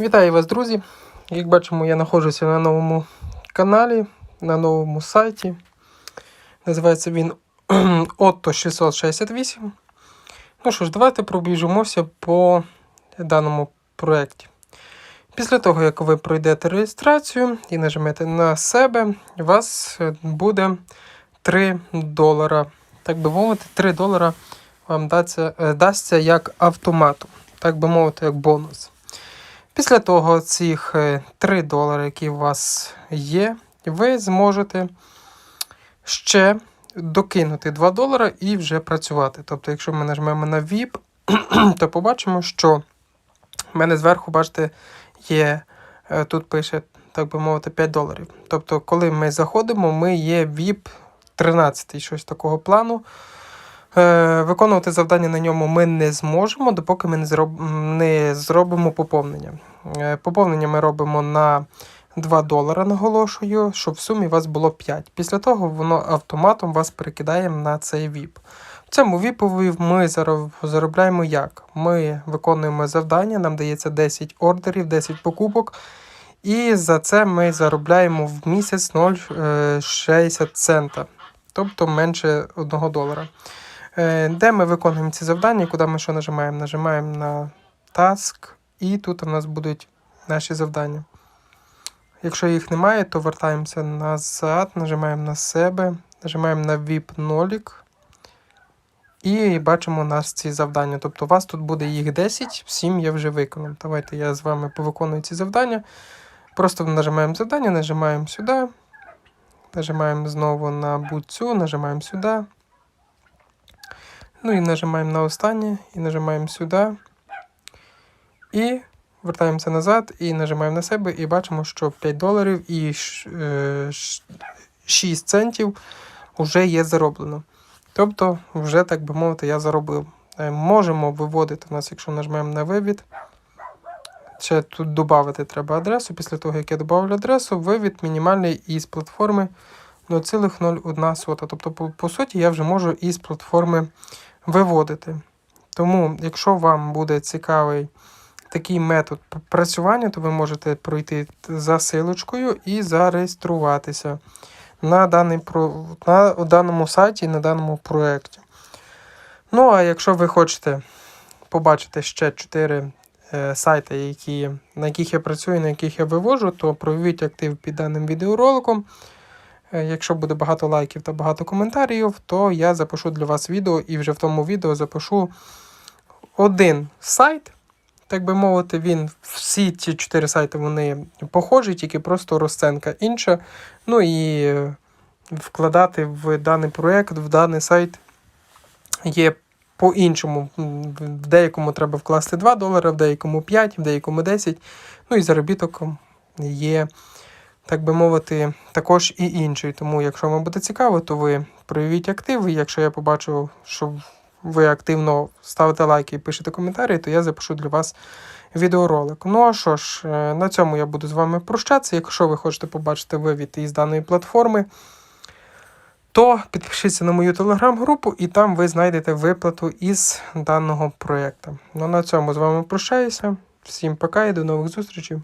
Вітаю вас, друзі! Як бачимо, я знаходжуся на новому каналі, на новому сайті. Називається він Otto 668. Ну що ж, давайте пробіжимося по даному проєкті. Після того, як ви пройдете реєстрацію і нажмете на себе, у вас буде 3 долара. Так би мовити, 3 долара вам дасться, е, дасться як автомату, так би мовити, як бонус. Після того, цих е, 3 долари, які у вас є, ви зможете ще докинути 2 долара і вже працювати. Тобто, якщо ми нажмемо на VIP, то побачимо, що в мене зверху, бачите, є, е, тут пише, так би мовити, 5 доларів. Тобто, коли ми заходимо, ми є VIP 13, щось такого плану. Е, Виконувати завдання на ньому ми не зможемо, допоки ми не, зроб... не зробимо поповнення. Е, Поповнення ми робимо на 2 долара, наголошую, щоб в сумі вас було 5. Після того воно автоматом вас перекидає на цей VIP. В цьому VIP ми заробляємо як? Ми виконуємо завдання, нам дається 10 ордерів, 10 покупок. І за це ми заробляємо в місяць 0,60 цента, тобто менше 1 долара. Е, Де ми виконуємо ці завдання, куди ми що нажимаємо? Нажимаємо на Task, і тут у нас будуть наші завдання. Якщо їх немає, то вертаємося назад, нажимаємо на себе, нажимаємо на VIP нолік. І бачимо у нас ці завдання. Тобто у вас тут буде їх 10, 7 я вже виконав. Давайте я з вами повиконую ці завдання. Просто нажимаємо завдання, нажимаємо сюди. Нажимаємо знову на будь-цю, нажимаємо сюди. Ну і нажимаємо на останнє, і нажимаємо сюди. І вертаємося назад, і нажимаємо на себе, і бачимо, що 5 доларів і ш- е, ш- 6 центів вже є зароблено. Тобто, вже, так би мовити, я заробив. Е, Можемо виводити нас, якщо нажмемо на вивід. Ще тут додати треба адресу. Після того, як я додав адресу, вивід мінімальний із платформи 0,01. Тобто, по, по суті, я вже можу із платформи виводити. Тому, якщо вам буде цікавий такий метод працювання, то ви можете пройти за силочкою і зареєструватися на, даний на даному сайті, на даному проєкті. Ну, а якщо ви хочете побачити ще 4 е, сайти, які, на яких я працюю, на яких я вивожу, то проявіть актив під даним відеороликом. Е, Якщо буде багато лайків та багато коментарів, то я запишу для вас відео і вже в тому відео запишу один сайт. Так би мовити, він всі ці чотири сайти вони похожі, тільки просто розценка інша. Ну і е, вкладати в даний проєкт, в даний сайт є по-іншому. В деякому треба вкласти 2 долари, в деякому 5, в деякому 10. Ну і заробіток є, так би мовити, також і інший. Тому, якщо вам буде цікаво, то ви проявіть актив. Якщо я побачу, що ви активно ставите лайки і пишете коментарі, то я запишу для вас відеоролик. Ну а що ж, е, на цьому я буду з вами прощатися. Якщо ви хочете побачити вивід із даної платформи, то підпишіться на мою телеграм-групу, і там ви знайдете виплату із даного проєкту. Ну на цьому з вами прощаюся. Всім пока і до нових зустрічей.